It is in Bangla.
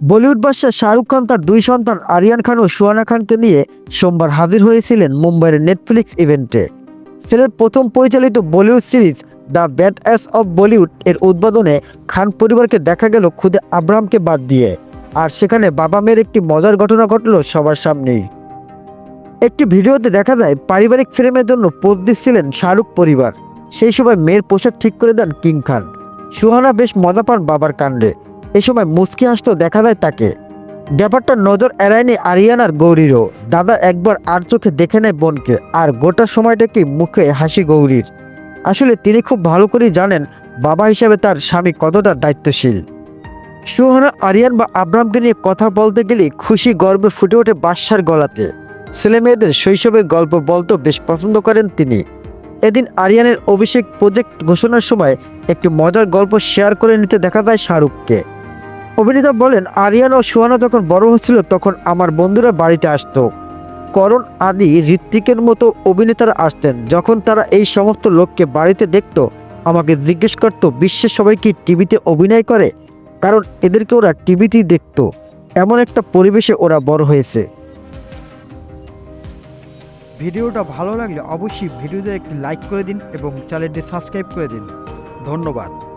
বলিউড বাদশাহ শাহরুখ খান তার দুই সন্তান আরিয়ান খান ও সুহানা খানকে নিয়ে সোমবার হাজির হয়েছিলেন মুম্বাইয়ের নেটফ্লিক্স ইভেন্টে। ছেলের প্রথম পরিচালিত Bollywood series the bad ass of Bollywood এর উদ্বোধনে খান পরিবারকে দেখা গেল খুদে আব্রাহামকে বাদ দিয়ে। আর সেখানে বাবা মেয়ের একটি মজার ঘটনা ঘটল সবার সামনেই। একটি ভিডিওতে দেখা যায় পারিবারিক ফ্রেমের জন্য পোজ দিচ্ছিলেন শাহরুখ পরিবার। সেই সময় মেয়ের পোশাক ঠিক করে দেন কিং খান। সুহানা বেশ মজা পান বাবার কাণ্ডে। এ সময় মুচকি হাসতেও দেখা যায় তাকে। ব্যাপারটা নজর এড়ায়নি আরিয়ানার গৌরীরও। দাদা একবার আর চোখে দেখে নেয় বোনকে, আর গোটা সময়টাকে মুখে হাসি গৌরীর। আসলে তিনি খুব ভালো করেই জানেন বাবা হিসেবে তার স্বামী কতটা দায়িত্বশীল। সুহানা, আরিয়ান বা আব্রামকে নিয়ে কথা বলতে গেলে খুশি গর্বে ফুটে ওঠে বাদশার গলাতে। ছেলে মেয়েদের শৈশবের গল্প বলতেও বেশ পছন্দ করেন তিনি। এদিন আরিয়ানের অভিষেক প্রজেক্ট ঘোষণার সময় একটি মজার গল্প শেয়ার করে নিতে দেখা যায় শাহরুখকে। অভিনেতা বলেন, আরিয়ান ও সুহানা যখন বড় হচ্ছিল তখন আমার বন্ধুরা বাড়িতে আসতো। করণ, আদি, ঋত্বিকের মতো অভিনেতারা আসতেন। যখন তারা এই সমস্ত লোককে বাড়িতে দেখত, আমাকে জিজ্ঞেস করতো বিশ্বের সবাই কি টিভিতে অভিনয় করে? কারণ এদেরকে ওরা টিভিতেই দেখত। এমন একটা পরিবেশে ওরা বড় হয়েছে। ভিডিওটা ভালো লাগলে অবশ্যই ভিডিওতে একটি লাইক করে দিন এবং চ্যানেলটি সাবস্ক্রাইব করে দিন। ধন্যবাদ।